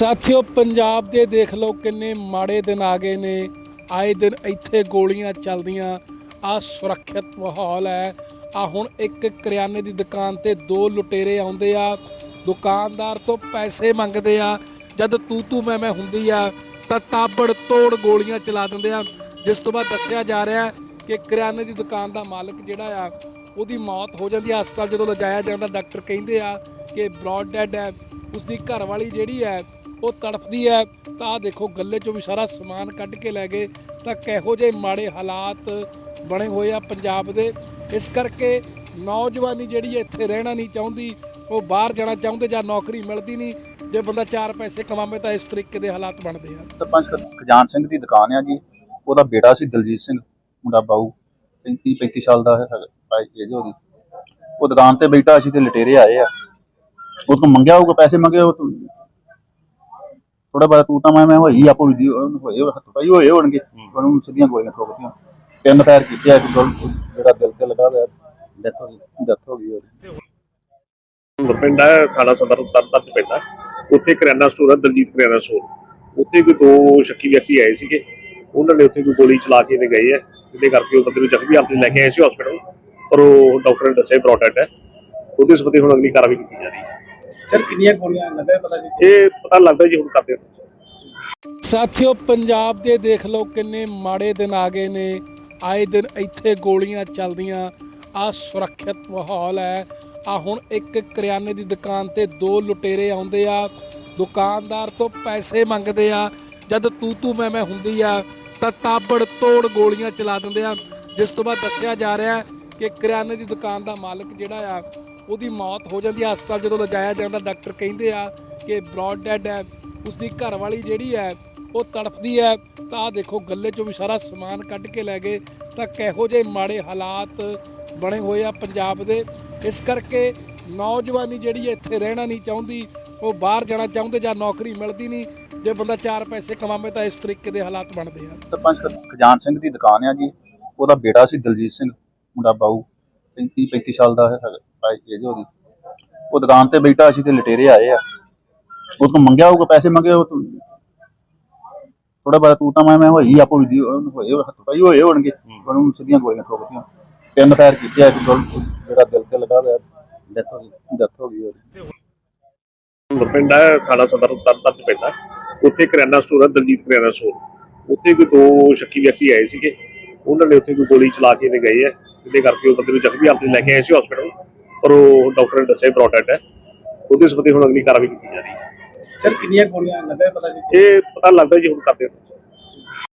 ਸਾਥੀਓ, ਪੰਜਾਬ ਦੇ ਦੇਖ ਲਓ ਕਿੰਨੇ ਮਾੜੇ ਦਿਨ ਆ ਗਏ ਨੇ। ਆਏ ਦਿਨ ਇੱਥੇ ਗੋਲੀਆਂ ਚੱਲਦੀਆਂ ਆ ਸੁਰੱਖਿਅਤ ਮਾਹੌਲ ਹੈ। ਆ ਹੁਣ ਇੱਕ ਕਰਿਆਨੇ ਦੀ ਦੁਕਾਨ ਤੇ ਦੋ ਲੁਟੇਰੇ ਆਉਂਦੇ ਆ। ਦੁਕਾਨਦਾਰ ਤੋਂ ਪੈਸੇ ਮੰਗਦੇ ਆ। ਜਦ ਤੂੰ ਤੂੰ ਮੈਂ ਮੈਂ ਹੁੰਦੀ ਆ, ਤਾਂ ਤਾਬੜ ਤੋੜ ਗੋਲੀਆਂ ਚਲਾ ਦਿੰਦੇ ਆ। ਜਿਸ ਤੋਂ ਬਾਅਦ ਦੱਸਿਆ ਜਾ ਰਿਹਾ ਕਿ ਕਰਿਆਨੇ ਦੀ ਦੁਕਾਨ ਦਾ ਮਾਲਕ ਜਿਹੜਾ ਆ, ਉਹਦੀ ਮੌਤ ਹੋ ਜਾਂਦੀ ਆ। ਹਸਪਤਾਲ ਜਦੋਂ ਲਿਜਾਇਆ ਜਾਂਦਾ, ਡਾਕਟਰ ਕਹਿੰਦੇ ਆ ਕਿ ਬ੍ਰੌਡ ਡੈਡ ਹੈ। ਉਸਦੀ ਘਰ ਵਾਲੀ ਜਿਹੜੀ ਹੈ ਉਹ ਤੜਫਦੀ ਹੈ। ਤਾਂ ਆ ਦੇਖੋ ਗੱਲੇ ਚੋਂ ਵੀ ਸਾਰਾ ਸਮਾਨ ਕੱਢ ਕੇ ਲੈ ਗਏ। ਤਾਂ ਕਿਹੋ ਜਿਹੇ ਮਾੜੇ ਹਾਲਾਤ ਬਣੇ ਹੋਏ ਆ ਪੰਜਾਬ ਦੇ। ਇਸ ਕਰਕੇ ਨੌਜਵਾਨੀ ਜਿਹੜੀ ਇੱਥੇ ਰਹਿਣਾ ਨਹੀਂ ਚਾਹੁੰਦੀ। ਉਹ ਬਾਹਰ ਜਾਣਾ ਚਾਹੁੰਦੇ ਜਾਂ ਨੌਕਰੀ ਮਿਲਦੀ ਨਹੀਂ। ਜੇ ਬੰਦਾ ਚਾਰ ਪੈਸੇ ਕਮਾਵੇ ਤਾਂ ਇਸ ਤਰੀਕੇ ਦੇ ਹਾਲਾਤ ਬਣਦੇ ਆ। ਸਰਪੰਚ ਖਜਾਨ ਸਿੰਘ ਦੀ ਦੁਕਾਨ ਆ ਜੀ। ਉਹਦਾ ਬੇਟਾ ਸੀ ਦਲਜੀਤ ਸਿੰਘ, ਮੁੰਡਾ ਬਾਊ। 35 35 ਸਾਲ ਦਾ ਹੈਗਾ ਏਜ ਉਹਦੀ। ਉਹ ਦੁਕਾਨ ਤੇ ਬੈਠਾ ਸੀ ਤੇ ਲਟੇਰੇ ਆਏ ਆ। ਉਹ ਤੋਂ ਮੰਗਿਆ ਹੋਊਗਾ, ਪੈਸੇ ਮੰਗੇ ਉਹ ਥੋੜਾ ਬਾਅਦ ਤੂੰ ਤਾਂ ਮੈਂ ਮੈਂ ਹੋਈ ਆਪੋ ਵੀ ਹੋਏ ਹੱਥਾਈ ਹੋਏ ਹੋਣਗੇ। ਉਹਨੂੰ ਸਿੱਧੀਆਂ ਗੋਲੀਆਂ ਠੋਕਤੀਆਂ ਤਿੰਨ ਫਾਇਰ ਕੀਤੇ ਆ ਇੱਕ ਗੋਲ ਜਿਹੜਾ ਦਿਲ ਤੇ ਲੱਗਾ ਹੋਇਆ। ਡੈਥ ਹੋ ਗਈ। ਡੈਥ ਹੋ ਗਈ ਉਹਦੀ। ਪਿੰਡ ਹੈ ਥਾਣਾ ਸਦਰ ਤਰਤਨ ਪਿੰਡ ਹੈ ਉੱਥੇ ਕਰਿਆਨਾ ਸਟੋਰ ਹੈ ਦਲਜੀਤ ਕਰਿਆਨਾ ਸਟੋਰ ਉੱਥੇ ਕੋਈ ਦੋ ਸ਼ੱਕੀ ਵਿਅਕਤੀ ਆਏ ਸੀਗੇ। ਉਹਨਾਂ ਨੇ ਉੱਥੇ ਕੋਈ ਗੋਲੀ ਚਲਾ ਕੇ ਤੇ ਗਏ ਆ। ਜਿਹਦੇ ਕਰਕੇ ਉਹ ਬੰਦੇ ਨੂੰ ਜ਼ਖਮੀ ਹਾਲਤ ਲੈ ਕੇ ਆਏ ਸੀ ਹਸਪੀਟਲ ਪਰ ਉਹ ਡਾਕਟਰ ਨੇ ਦੱਸਿਆ ਪ੍ਰੋਟੈਕਟ ਹੈ। ਉਹਦੇ ਸੰਬੰਧੀ ਹੁਣ ਅਗਲੀ ਕਾਰਵਾਈ ਕੀਤੀ ਜਾ ਰਹੀ ਹੈ। ਸਰ ਕਿੰਨੀਆਂ ਗੋਲੀਆਂ ਲੱਗਾ ਪਤਾ ਨਹੀਂ ਇਹ ਪਤਾ ਲੱਗਦਾ ਜੀ ਹੁਣ ਕਰਦੇ ਹਾਂ। ਸਾਥੀਓ ਪੰਜਾਬ ਦੇ ਦੇਖ ਲਓ ਕਿੰਨੇ ਮਾੜੇ ਦਿਨ ਆ ਗਏ ਨੇ। ਆਏ ਦਿਨ ਇੱਥੇ ਗੋਲੀਆਂ ਚੱਲਦੀਆਂ। ਆ ਸੁਰੱਖਿਅਤ ਮਾਹੌਲ ਹੈ। ਆ ਹੁਣ ਇੱਕ ਕਰਿਆਨੇ ਦੀ ਦੁਕਾਨ ਤੇ ਦੋ ਲੁਟੇਰੇ ਆਉਂਦੇ ਆ। ਦੁਕਾਨਦਾਰ ਤੋਂ ਪੈਸੇ ਮੰਗਦੇ ਆ। ਜਦ ਤੂੰ ਤੂੰ ਮੈਂ ਮੈਂ ਹੁੰਦੀ ਆ ਤਾਂ ਤਾਬੜ ਤੋੜ ਗੋਲੀਆਂ ਚਲਾ ਦਿੰਦੇ ਆ। ਜਿਸ ਤੋਂ ਬਾਅਦ ਦੱਸਿਆ ਜਾ ਰਿਹਾ ਹੈ ਕਿ ਕਰਿਆਨੇ ਦੀ ਦੁਕਾਨ ਦਾ ਮਾਲਕ ਜਿਹੜਾ ਆ ਉਹਦੀ ਮੌਤ ਹੋ ਜਾਂਦੀ ਹੈ ਹਸਪਤਾਲ ਜਦੋਂ ਲਿਜਾਇਆ ਜਾਂਦਾ, ਡਾਕਟਰ ਕਹਿੰਦੇ ਆ ਕਿ ਬ੍ਰੌਡ ਡੈਡ ਹੈ, ਉਸਦੀ ਘਰ ਵਾਲੀ ਜਿਹੜੀ ਹੈ, ਉਹ ਤੜਫਦੀ ਹੈ। ਤਾਂ ਆ ਦੇਖੋ, ਗੱਲੇ ਚੋਂ ਵੀ ਸਾਰਾ ਸਮਾਨ ਕੱਢ ਕੇ ਲੈ ਗਏ। ਤਾਂ ਕਿਹੋ ਜਿਹੇ ਮਾੜੇ ਹਾਲਾਤ ਬਣੇ ਹੋਏ ਆ ਪੰਜਾਬ ਦੇ। ਇਸ ਕਰਕੇ ਨੌਜਵਾਨੀ ਜਿਹੜੀ ਹੈ, ਇੱਥੇ ਰਹਿਣਾ ਨਹੀਂ ਚਾਹੁੰਦੀ। ਉਹ ਬਾਹਰ ਜਾਣਾ ਚਾਹੁੰਦੇ ਜਾਂ ਨੌਕਰੀ ਮਿਲਦੀ ਨਹੀਂ। ਜੇ ਬੰਦਾ ਚਾਰ ਪੈਸੇ ਕਮਾਵੇ ਤਾਂ ਇਸ ਤਰੀਕੇ ਦੇ ਹਾਲਾਤ ਬਣਦੇ ਆ। ਸਰਪੰਚ ਖਜਾਨ ਸਿੰਘ ਦੀ ਦੁਕਾਨ ਆ ਜੀ। ਉਹਦਾ ਬੇਟਾ ਸੀ ਦਲਜੀਤ ਸਿੰਘ, ਮੁੰਡਾ ਬਾਊ 35 35 ਸਾਲ ਦਾ ਹੈਗਾ ਏਜ ਉਹਦੀ ਉਹ ਦੁਕਾਨ ਤੇ ਬੈਠਾ ਸੀ ਤੇ ਲਟੇਰੇ ਆਏ ਆ। ਉਹ ਤੋਂ ਮੰਗਿਆ ਹੋਊਗਾ ਪੈਸੇ ਮੰਗੇ ਉਹ ਥੋੜਾ ਬਾਅਦ ਤੂੰ ਤਾਂ ਮੈਂ ਮੈਂ ਹੋਈ ਆਪੋ ਵੀ ਹੋਏ ਹੱਥਾਈ ਹੋਏ ਹੋਣਗੇ। ਉਹਨੂੰ ਸਿੱਧੀਆਂ ਗੋਲੀਆਂ ਠੋਕਤੀਆਂ ਤਿੰਨ ਫਾਇਰ ਕੀਤੇ ਆ ਜਿਹੜਾ ਦਿਲ ਤੇ ਲੱਗਾ ਹੋਇਆ। ਡੈਥ ਹੋ ਗਈ। ਡੈਥ ਹੋ ਗਈ ਉਹਦੀ। ਪਿੰਡ ਹੈ ਥਾਣਾ ਸਦਰ ਤਰਤਨ ਪਿੰਡ ਹੈ। ਉੱਥੇ ਕਰਿਆਨਾ ਸਟੋਰ ਹੈ ਦਲਜੀਤ ਕਰਿਆਨਾ ਸਟੋਰ ਉੱਥੇ ਕੋਈ ਦੋ ਸ਼ੱਕੀ ਵਿਅਕਤੀ ਆਏ ਸੀਗੇ। ਉਹਨਾਂ ਨੇ ਉੱਥੇ ਕੋਈ ਗੋਲੀ ਚਲਾ ਕੇ ਤੇ ਗਏ ਆ। ਜਿਹਦੇ ਕਰਕੇ ਉਹ ਬੰਦੇ ਨੂੰ ਜ਼ਖਮੀ ਹਾਲਤ ਲੈ ਕੇ ਆਏ ਸੀ ਹਸਪੀਟਲ ਪਰ ਉਹ ਡਾਕਟਰ ਨੇ ਦੱਸਿਆ ਪ੍ਰੋਟੈਕਟ ਹੈ। ਉਹਦੇ ਸੰਬੰਧੀ ਹੁਣ ਅਗਲੀ ਕਾਰਵਾਈ ਕੀਤੀ ਜਾ ਰਹੀ ਹੈ। ਸਰ ਕਿੰਨੀਆਂ ਗੋਲੀਆਂ ਲੱਗਾ ਪਤਾ ਨਹੀਂ ਇਹ ਪਤਾ ਲੱਗਦਾ ਜੀ ਹੁਣ ਕਰਦੇ ਹਾਂ।